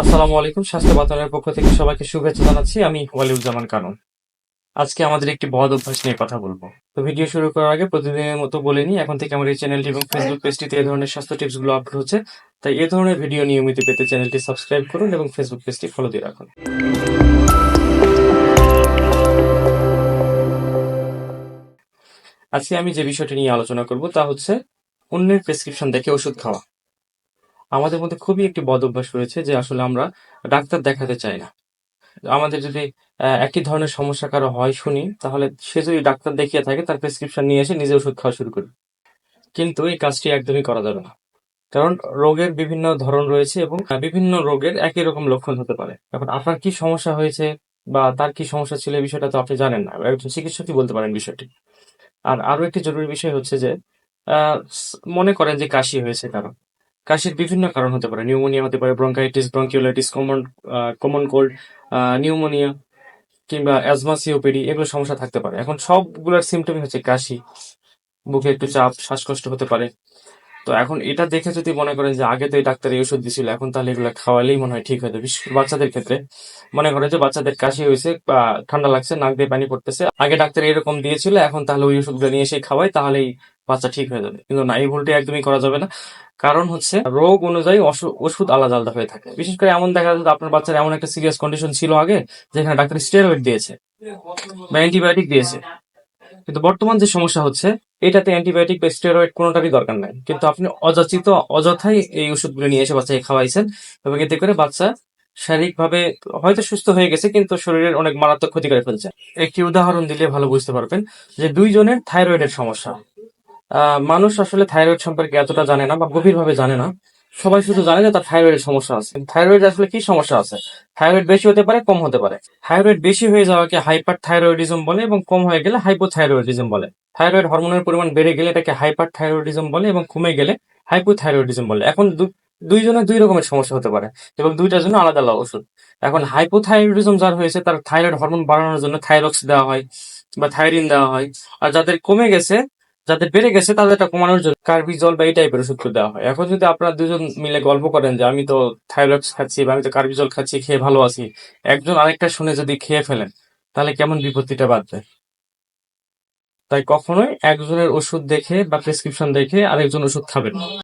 আসসালামু আলাইকুম, স্বাস্থ্য বাতায়নের পক্ষ থেকে সবাইকে শুভেচ্ছা জানাচ্ছি। আমি ওয়ালিউজ্জামান কানন। আজকে আমাদের একটি বদ অভ্যাস নিয়ে কথা বলব। তো ভিডিও শুরু করার আগে প্রতিদিনের মতো বলে নিই, এখন থেকে আমার এই চ্যানেলটি এবং ফেসবুক পেজটিতে এই ধরনের স্বাস্থ্য টিপসগুলো আপলোড হচ্ছে। তাই এ ধরনের ভিডিও নিয়মিত পেতে চ্যানেলটি সাবস্ক্রাইব করুন এবং ফেসবুক পেজটি ফলো দিয়ে রাখুন। আজকে আমি যে বিষয়টি নিয়ে আলোচনা করব তা হচ্ছে, অন্যের প্রেসক্রিপশন দেখে ওষুধ খাওয়া। আমাদের মধ্যে খুবই একটি বদ অভ্যাস রয়েছে যে আসলে আমরা ডাক্তার দেখাতে চাই না। আমাদের যদি একই ধরনের সমস্যা কারও হয় শুনি, তাহলে সে যদি ডাক্তার দেখিয়ে থাকে, তার প্রেসক্রিপশন নিয়ে এসে নিজে ওষুধ খাওয়া শুরু করি কিন্তু এই কাজটি একদমই করা যাবে না। কারণ রোগের বিভিন্ন ধরন রয়েছে এবং বিভিন্ন রোগের একই রকম লক্ষণ হতে পারে। এখন আপনার কি সমস্যা হয়েছে বা তার কি সমস্যা ছিল এই বিষয়টা তো আপনি জানেন না। একজন চিকিৎসকই বলতে পারেন বিষয়টি। আর আরও একটি জরুরি বিষয় হচ্ছে যে মনে করেন যে কাশি হয়েছে কারও। কাশির বিভিন্ন কারণ হতে পারে। নিউমোনিয়া হতে পারে bronchitis bronchiolitis common common cold pneumonia কিংবা অ্যাজমা সিওপিডি এগুলো সমস্যা থাকতে পারে। এখন সবগুলোর সিমটমই হচ্ছে কাশি। বুকে একটু চাপ, শ্বাসকষ্ট হতে পারে। তো এখন এটা দেখে যদি মনে করেন যে আগে তো এই ডাক্তার এই ওষুধ দিছিল, এখন তাহলে এগুলো খাওয়ালেই মনে হয় ঠিক হয়ে যাবে। বাচ্চাদের ক্ষেত্রে মনে করে যে বাচ্চাদের কাশি হয়েছে, বা ঠান্ডা লাগছে, নাক দিয়ে পানি পড়তেছে। আগে ডাক্তার এরকম দিয়েছিল, এখন তাহলে ওই ওষুধগুলো নিয়ে এসে খাওয়াই তাহলেই বাচ্চা ঠিক হয়ে যাবে। কিন্তু না, এই ভুলটি একদমই করা যাবে না। কারণ হচ্ছে, রোগ অনুযায়ী ওষুধ আলাদা আলাদা হয়ে থাকে। বিশেষ করে এমন দেখা যায় আপনার বাচ্চার এমন একটা সিরিয়াস কন্ডিশন ছিল আগে, যেখানে ডাক্তার স্টেরয়েড দিয়েছে বা অ্যান্টিবায়োটিক দিয়েছে। কিন্তু বর্তমান যে সমস্যা হচ্ছে, এটাতে অ্যান্টিবায়োটিক বা স্টেরয়েড কোনোটারই দরকার নাই। কিন্তু আপনি অযাচিত, অযথাই এই ওষুধগুলো নিয়ে এসে বাচ্চাকে খাওয়াইছেন, এবং এতে করে বাচ্চা শারীরিকভাবে হয়তো সুস্থ হয়ে গেছে, কিন্তু শরীরের অনেক মারাত্মক ক্ষতি করে ফেলছে। একটি উদাহরণ দিলে ভালো বুঝতে পারবেন যে দুইজনের থাইরয়েডের সমস্যা। মানুষ আসলে থাইরয়েড সম্পর্কে এতটা জানে না বা গভীরভাবে জানে না। সবাই শুধু জানে যে তার থাইরয়েডের সমস্যা আছে। থাইরয়েড আসলে কি সমস্যা আছে? থাইরয়েড বেশি হতে পারে, কম হতে পারে। থাইরয়েড বেশি হয়ে যাওয়াকে হাইপার থাইরয়েডিজম বলে এবং কম হয়ে গেলে হাইপোথাইরয়েডিজম বলে। থাইরয়েড হরমোনের পরিমাণ বেড়ে গেলে এটাকে হাইপার থাইরয়েডিজম বলে এবং কমে গেলে হাইপোথাইরয়েডিজম বলে। এখন দুইজনের দুই রকমের সমস্যা হতে পারে এবং দুইটার জন্য আলাদা আলাদা ওষুধ। এখন হাইপোথাইরয়েডিজম যার হয়েছে, তার থাইরয়েড হরমোন বাড়ানোর জন্য থাইরক্স দেওয়া হয় বা থাইরিন দেওয়া হয়। আর যাদের কমে গেছে যাদের বেড়ে গেছে তাদেরটা কমানোর জন্য কার্বি, জল বা এই টাইপের ওষুধ দেওয়া হয়। এখন যদি আপনারা দুজন মিলে গল্প করেন যে, আমি তো থাইরক্স খাচ্ছি বা আমি তো কার্বি, জল খাচ্ছি, খেয়ে ভালো আছি। একজন আরেকটা শুনে যদি খেয়ে ফেলেন, তাহলে কেমন বিপত্তিটা বাঁধবে? তাই কখনোই একজনের ওষুধ দেখে বা প্রেসক্রিপশন দেখে আরেকজন ওষুধ খাবেন